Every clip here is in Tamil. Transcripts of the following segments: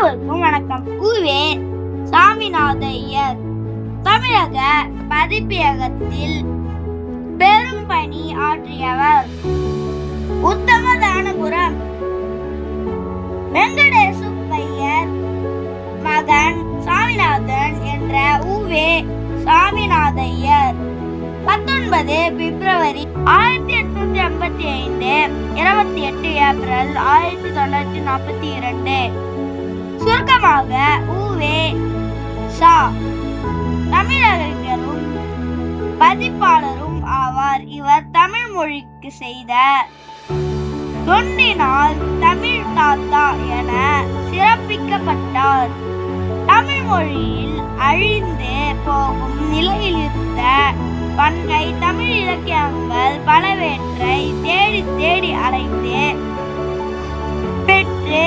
அனைவருக்கும் வணக்கம். உவே சாமிநாதையர். தமிழக பதிப்பியகத்தில் பெரும் பணி ஆற்றியவர். உத்தமதானபுரம் வெங்கடேசுப்பையர் மகன் சாமிநாதன் என்ற ஊவே சாமிநாதையர். பத்தொன்பது பிப்ரவரி ஆயிரத்தி எட்நூத்தி ஐம்பத்தி ஐந்து இருபத்தி எட்டு ஏப்ரல் ஆயிரத்தி தொள்ளாயிரத்தி நாற்பத்தி இரண்டு. சா தமிழறிஞரும் பதிப்பாளரும் ஆவார். இவர் தமிழ் மொழிக்கு செய்த தொண்டினால் தமிழ் தாத்தா என சிறப்பிக்கப்பட்டார். தமிழ் மொழியில் அழிந்து போகும் நிலையில் இருந்த பன்கை தமிழ் இலக்கியங்கள் பலவற்றை தேடி தேடி அலைந்து பெற்று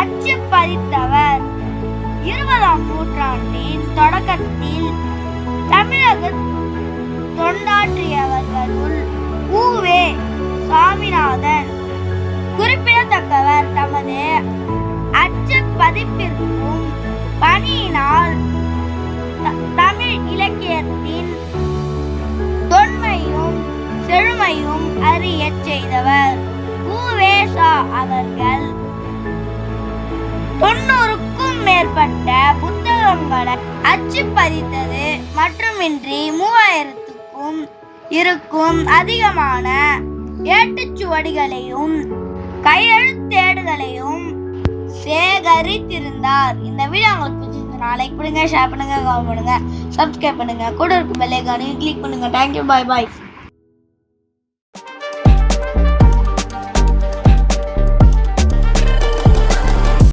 அச்சு பதித்தவர் இருபதாம் நூற்றாண்டின் தொடக்கத்தில் தமிழக தொண்டாற்றியவர்களுள் ஊவே சாமிநாதன் குறிப்பிடத்தக்கவர் தமது அச்சு பதிப்பிற்கும் பணியினால் த- தமிழ் இலக்கியத்தின் தொன்மையும் செழுமையும் அறியச் செய்தவர். மேற்பட்ட புத்தகங்களை அச்சு பதித்தது மட்டுமின்றி மூவாயிரத்துக்கும் இருக்கும் அதிகமான ஏட்டுச்சுவடிகளையும் கையெழுத்தேடுகளையும் சேகரித்திருந்தார். இந்த வீடியோ உங்களுக்கு பிடிச்சிருந்தா லைக் பண்ணுங்க ஷேர் பண்ணுங்க கமெண்ட் பண்ணுங்க சப்ஸ்கிரைப் பண்ணுங்க. கூட இருக்கும் பெல்லைக்கானையும் கிளிக் பண்ணுங்க. தேங்க்யூ பாய் பாய்